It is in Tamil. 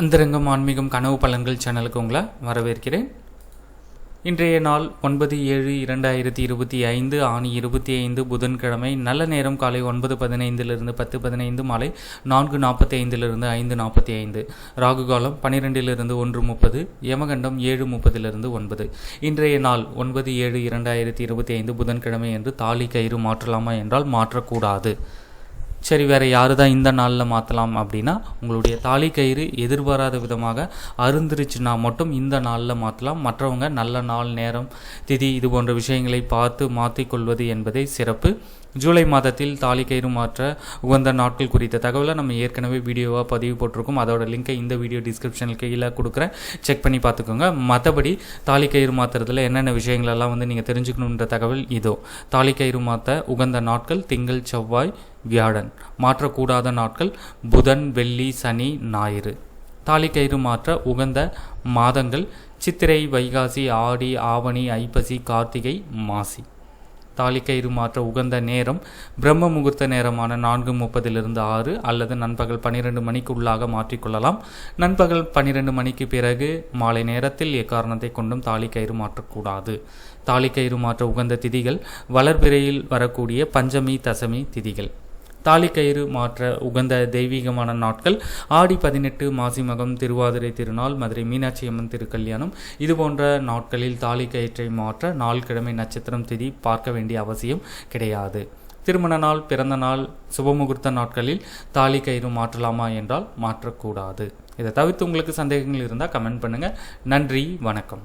அந்தரங்கம் ஆன்மீகம் கனவு பலன்கள் சேனலுக்கு உங்களை வரவேற்கிறேன். இன்றைய நாள் ஒன்பது ஏழு இரண்டாயிரத்தி இருபத்தி ஐந்து ஆணி இருபத்தி ஐந்து புதன்கிழமை. நல்ல நேரம் காலை ஒன்பது பதினைந்திலிருந்து பத்து பதினைந்து மாலை நான்கு நாற்பத்தி ஐந்திலிருந்து ஐந்து நாற்பத்தி ஐந்து ராகுகாலம் பன்னிரெண்டிலிருந்து ஒன்று முப்பது யமகண்டம் ஏழு முப்பதிலிருந்து ஒன்பது. இன்றைய நாள் ஒன்பது ஏழு இரண்டாயிரத்தி இருபத்தி ஐந்து புதன்கிழமை என்று தாலி கயிறு மாற்றலாமா என்றால் மாற்றக்கூடாது. சரி வேறு யாரு தான் இந்த நாளில் மாற்றலாம் அப்படின்னா உங்களுடைய தாலி கயிறு எதிர்பாராத விதமாக அருந்துருச்சுன்னா மட்டும் இந்த நாளில் மாற்றலாம் மற்றவங்க நல்ல நாள் நேரம் திதி இது போன்ற விஷயங்களை பார்த்து மாற்றிக்கொள்வது என்பதே சிறப்பு. ஜூலை மாதத்தில் தாலி கயிறு மாற்ற உகந்த நாட்கள் குறித்த தகவலை நம்ம ஏற்கனவே வீடியோவாக பதிவு போட்டிருக்கோம். அதோட லிங்கை இந்த வீடியோ டிஸ்கிரிப்ஷனில் கீழே கொடுக்குறேன். செக் பண்ணி பார்த்துக்கோங்க. மற்றபடி தாலி கயிறு மாற்றுறதுல என்னென்ன விஷயங்களெல்லாம் வந்து நீங்கள் தெரிஞ்சுக்கணுன்ற தகவல் இதோ. தாலி கயிறு மாற்ற உகந்த நாட்கள் திங்கள் செவ்வாய் வியாழன். மாற்றக்கூடாத நாட்கள் புதன் வெள்ளி சனி ஞாயிறு. தாலி கயிறு மாற்ற உகந்த மாதங்கள் சித்திரை வைகாசி ஆடி ஆவணி ஐப்பசி கார்த்திகை மாசி. தாலி கயிறு மாற்ற உகந்த நேரம் பிரம்ம முகூர்த்த நேரமான நான்கு முப்பதிலிருந்து ஆறு அல்லது நண்பகல் பன்னிரெண்டு மணிக்கு உள்ளாக மாற்றிக்கொள்ளலாம். நண்பகல் பன்னிரெண்டு மணிக்கு பிறகு மாலை நேரத்தில் எக்காரணத்தை கொண்டும் தாலி கயிறு மாற்றக்கூடாது. தாலி கயிறு மாற்ற உகந்த திதிகள் வளர்பிறையில் வரக்கூடிய பஞ்சமி தசமி திதிகள். தாலிக்கயிறு மாற்ற உகந்த தெய்வீகமான நாட்கள். ஆடி பதினெட்டு மாசி மகம் திருவாதிரை திருநாள் மதுரை மீனாட்சி அம்மன் திருக்கல்யாணம். இது போன்ற நாட்களில் தாலிக்கயிற்றை மாற்ற நாள் கிழமை நட்சத்திரம் திதி பார்க்க வேண்டிய அவசியம் கிடையாது. திருமண நாள் பிறந்த நாள் சுபமுகூர்த்த நாட்களில் தாலி கயிறு மாற்றலாமா என்றால் மாற்றக்கூடாது. இதை தவிர்த்து உங்களுக்கு சந்தேகங்கள் இருந்தால் கமெண்ட் பண்ணுங்கள் நன்றி வணக்கம்.